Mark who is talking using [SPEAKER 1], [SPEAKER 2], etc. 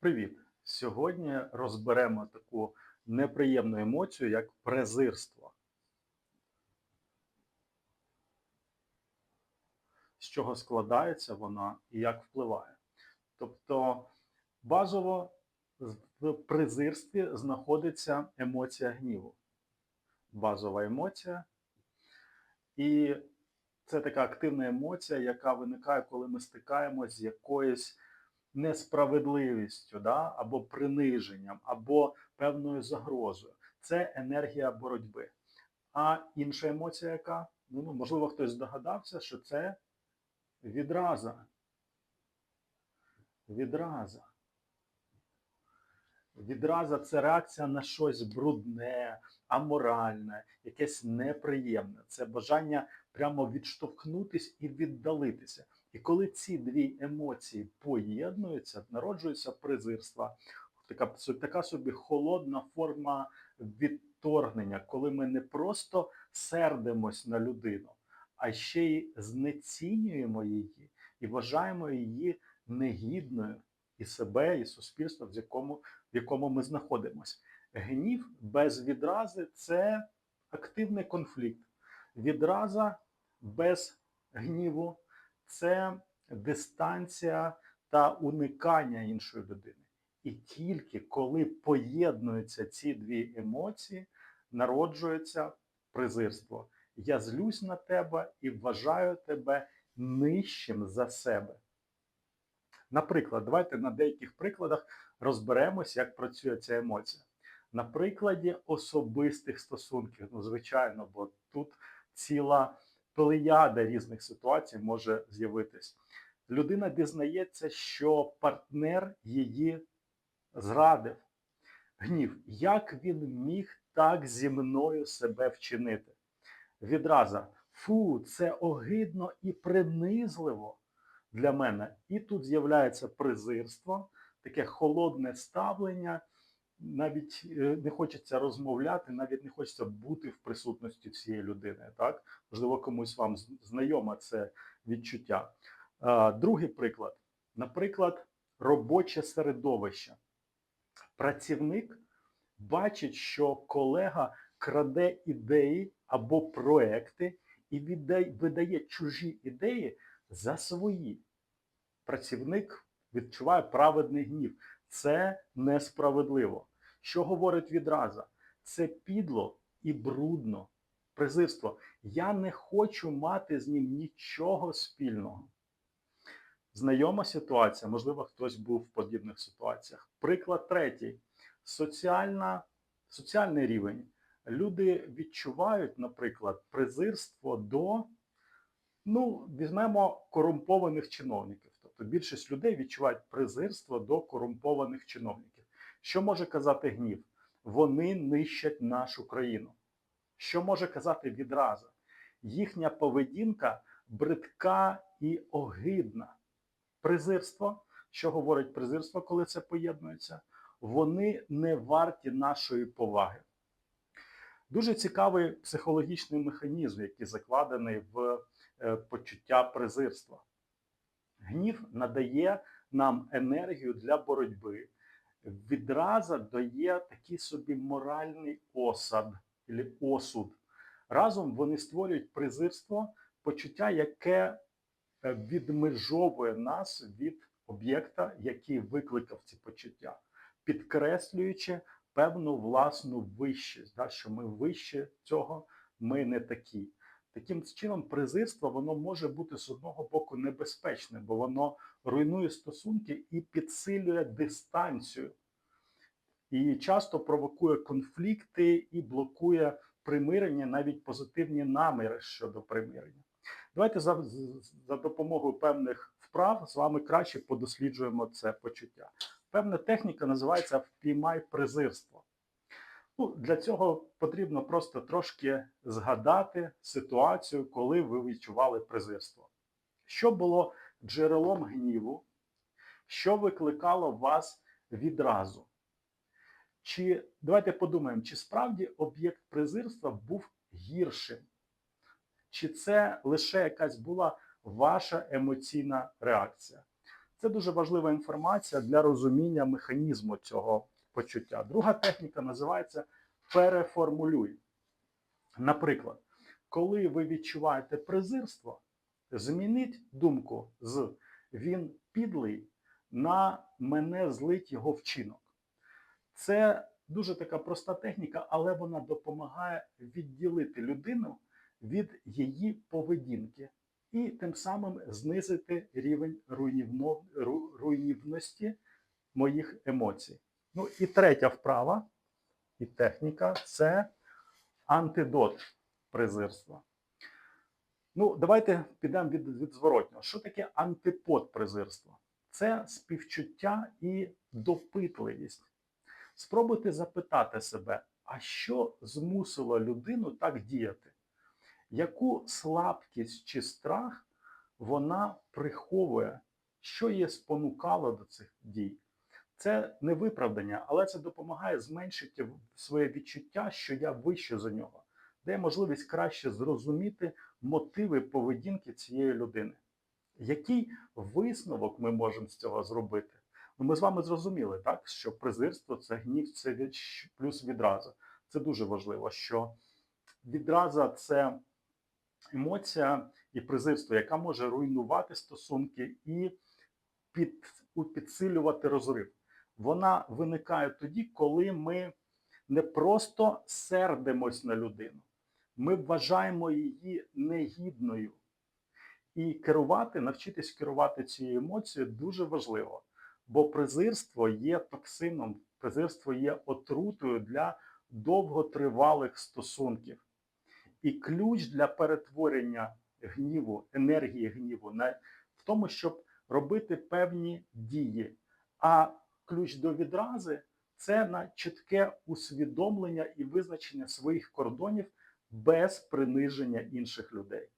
[SPEAKER 1] Привіт! Сьогодні розберемо таку неприємну емоцію, як презирство. З чого складається вона і як впливає. Тобто базово в презирстві знаходиться емоція гніву. Базова емоція. І це така активна емоція, яка виникає, коли ми стикаємося з якоюсь несправедливістю, да? або приниженням, або певною загрозою. Це енергія боротьби. А інша емоція, яка? Ну, можливо, хтось здогадався, що це відраза. Відраза. Відраза це реакція на щось брудне, аморальне, якесь неприємне. Це бажання прямо відштовхнутись і віддалитися. І коли ці дві емоції поєднуються, народжується презирство, така, така собі холодна форма відторгнення, коли ми не просто сердимось на людину, а ще й знецінюємо її і вважаємо її негідною і себе, і суспільство, в якому, в якому ми знаходимося. Гнів без відрази це активний конфлікт. Відраза без гніву це дистанція та уникання іншої людини. І тільки коли поєднуються ці дві емоції, народжується презирство. Я злюсь на тебе і вважаю тебе нижчим за себе. Наприклад, давайте на деяких прикладах розберемось, як працює ця емоція. На прикладі особистих стосунків, ну, звичайно, бо тут ціла плеяда різних ситуацій може з'явитись. Людина дізнається, що партнер її зрадив. Гнів, як він міг так зі мною себе вчинити? Відразу, фу, це огидно і принизливо для мене. І тут з'являється презирство, таке холодне ставлення. Навіть е, не хочеться розмовляти, навіть не хочеться бути в присутності цієї людини. Так? Можливо, комусь вам знайоме це відчуття. Другий приклад, наприклад, робоче середовище. Працівник бачить, що колега краде ідеї або проекти і видає чужі ідеї за свої. Працівник відчуває праведний гнів. Це несправедливо. Що говорить відразу? Це підло і брудно. Презирство. Я не хочу мати з ним нічого спільного. Знайома ситуація, можливо, хтось був в подібних ситуаціях. Приклад третій. Соціальна, соціальний рівень. Люди відчувають, наприклад, презирство до, ну, візьмемо корумпованих чиновників. Тобто більшість людей відчувають презирство до корумпованих чиновників. Що може казати гнів? Вони нищать нашу країну. Що може казати відразу? Їхня поведінка бридка і огидна. Презирство, що говорить презирство, коли це поєднується, вони не варті нашої поваги. Дуже цікавий психологічний механізм, який закладений в е, почуття презирства. Гнів надає нам енергію для боротьби, відразу дає такий собі моральний осад осуд. Разом вони створюють презирство, почуття, яке е, відмежовує нас від об'єкта, який викликав ці почуття, підкреслюючи певну власну вищість, що ми вище цього, ми не такі. Таким чином, презирство воно може бути з одного боку небезпечне, бо воно руйнує стосунки і підсилює дистанцію. І часто провокує конфлікти і блокує примирення, навіть позитивні наміри щодо примирення. Давайте за, за допомогою певних вправ з вами краще подосліджуємо це почуття. Певна техніка називається Впіймай презирство. Ну, Для цього потрібно просто трошки згадати ситуацію, коли ви відчували презирство. Що було джерелом гніву, що викликало вас відразу? Чи давайте подумаємо, чи справді об'єкт презирства був гіршим? Чи це лише якась була ваша емоційна реакція. Це дуже важлива інформація для розуміння механізму цього почуття. Друга техніка називається переформулюй. Наприклад, коли ви відчуваєте презирство, змініть думку з він підлий на мене злить його вчинок. Це дуже така проста техніка, але вона допомагає відділити людину від її поведінки і тим самим знизити рівень руйнівно, ру- руйнівності моїх емоцій. Ну і третя вправа і техніка це антидот презирства. Ну, давайте підемо від, від зворотнього. Що таке антипод презирства? Це співчуття і допитливість. Спробуйте запитати себе, а що змусило людину так діяти? Яку слабкість чи страх вона приховує, що її спонукало до цих дій? Це не виправдання, але це допомагає зменшити своє відчуття, що я вище за нього, дає можливість краще зрозуміти мотиви поведінки цієї людини. Який висновок ми можемо з цього зробити? Ну, ми з вами зрозуміли, так, що презирство це гнів, це плюс відраза. Це дуже важливо, що відраза це емоція і презирство, яка може руйнувати стосунки і під, підсилювати розрив. Вона виникає тоді, коли ми не просто сердимось на людину, ми вважаємо її негідною. І керувати, навчитись керувати цією емоцією дуже важливо, бо презирство є токсином, презирство є отрутою для довготривалих стосунків. І ключ для перетворення гніву, енергії гніву в тому, щоб робити певні дії. А ключ до відрази це на чітке усвідомлення і визначення своїх кордонів без приниження інших людей.